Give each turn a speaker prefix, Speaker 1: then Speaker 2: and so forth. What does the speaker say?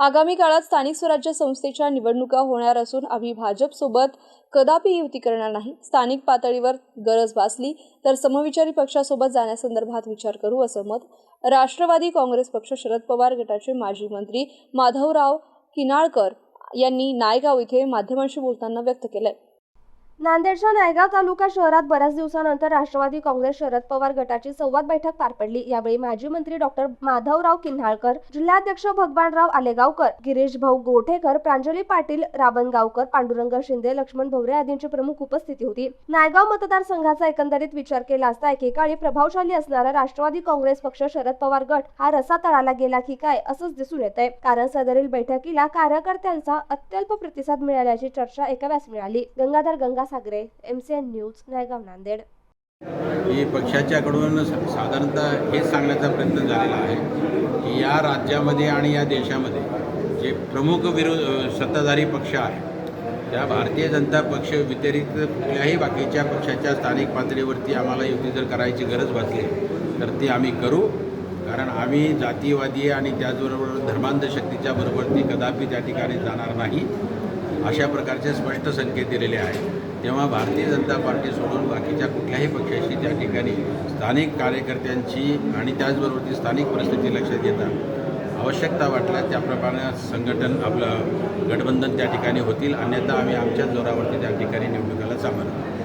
Speaker 1: आगामी काळात स्थानिक स्वराज्य संस्थेच्या निवडणुका होणार असून आम्ही भाजपसोबत कदापि युती करणार नाही. स्थानिक पातळीवर गरज भासली तर समविचारी पक्षासोबत जाण्यासंदर्भात विचार करू असं मत राष्ट्रवादी काँग्रेस पक्ष शरद पवार गटाचे माजी मंत्री माधवराव किनाळकर यांनी नायगाव इथे माध्यमांशी बोलताना व्यक्त केलंय.
Speaker 2: नांदेडच्या नायगाव तालुका शहरात बऱ्याच दिवसानंतर राष्ट्रवादी काँग्रेस शरद पवार गटाची संवाद बैठक पार पडली. यावेळी माजी मंत्री डॉक्टर माधवराव किन्हाळकर जिल्हाध्यक्ष भगवानराव आलेगावकर गिरीश भाऊ गोठेकर प्रांजली पाटील रावणगावकर पांडुरंग शिंदे लक्ष्मण भवरे आदींची प्रमुख उपस्थिती होती. नायगाव मतदारसंघाचा एकंदरीत विचार केला असता एकेकाळी प्रभावशाली असणारा राष्ट्रवादी काँग्रेस पक्ष शरद पवार गट हा रसा तळाला गेला की काय असंच दिसून येत आहे कारण सदरील बैठकीला कार्यकर्त्यांचा अत्यल्प प्रतिसाद मिळाल्याची चर्चा एका व्यास मिळाली. Gangadhar Ganga Gangasagare MCN news Naigaon Nanded.
Speaker 3: पक्षाच्याकडून साधारणतः हेच सांगण्याचा प्रयत्न झालेला आहे की या राज्यामध्ये आणि या देशामध्ये जे प्रमुख विरोध सत्ताधारी पक्ष आहे त्या भारतीय जनता पक्ष व्यतिरिक्त कुठल्याही बाकीच्या पक्षाच्या स्थानिक पातळीवरती आम्हाला युती जर करायची गरज भासली तर ती आम्ही करू. कारण आम्ही जातीवादी आणि त्याचबरोबर धर्मांध शक्तीच्या बरोबरती कदापि त्या ठिकाणी जाणार नाही अशा प्रकारचे स्पष्ट संकेत दिलेले आहेत. तेव्हा भारतीय जनता पार्टी सोडून बाकीच्या कुठल्याही पक्षाशी त्या ठिकाणी स्थानिक कार्यकर्त्यांची आणि त्याचबरोबर ती स्थानिक परिस्थिती लक्षात घेता आवश्यकता वाटल्या त्याप्रमाणे संघटन आपलं गठबंधन त्या ठिकाणी होतील अन्यथा आम्ही आमच्याच जोरावरती त्या ठिकाणी निवडणुकाला सामोरं